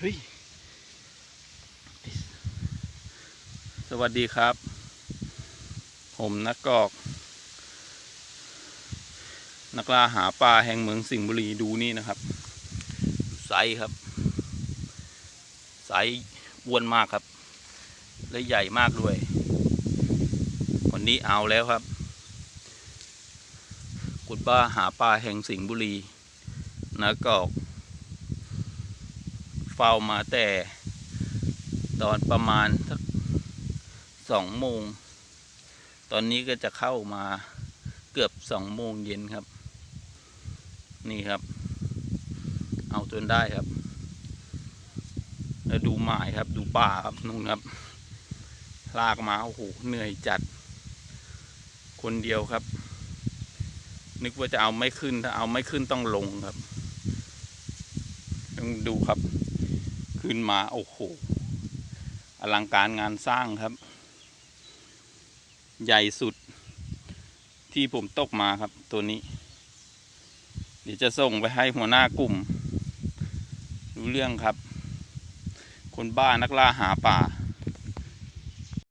เฮ้ยสวัสดีครับ ผมนักกอก นักล่าหาปลาแห่งเมืองสิงห์บุรีดูนี่นะครับ ไซส์ครับ ไซส์อ้วนมากครับ และใหญ่มากด้วย วันนี้เอาแล้วครับกุดบ้าหาปลาแห่งสิงห์บุรีนักกอก เฝ้ามาแต่ตอนประมาณสักสองโมง ตอนนี้ก็จะเข้ามาเกือบสองโมงเย็นครับ นี่ครับ เอาจนได้ครับ แล้วดูหมายครับ ดูป่าครับนู่นครับ ลากมาโอ้โหเหนื่อยจัด คนเดียวครับ นึกว่าจะเอาไม่ขึ้นถ้าเอาไม่ขึ้นต้องลงครับต้องดูครับ ขึ้นมา โอ้โห อลังการงานสร้างครับ ใหญ่สุดที่ผมตกมาครับตัวนี้ เดี๋ยวจะส่งไปให้หัวหน้ากลุ่ม รู้เรื่องครับ คนบ้านักล่าหาป่า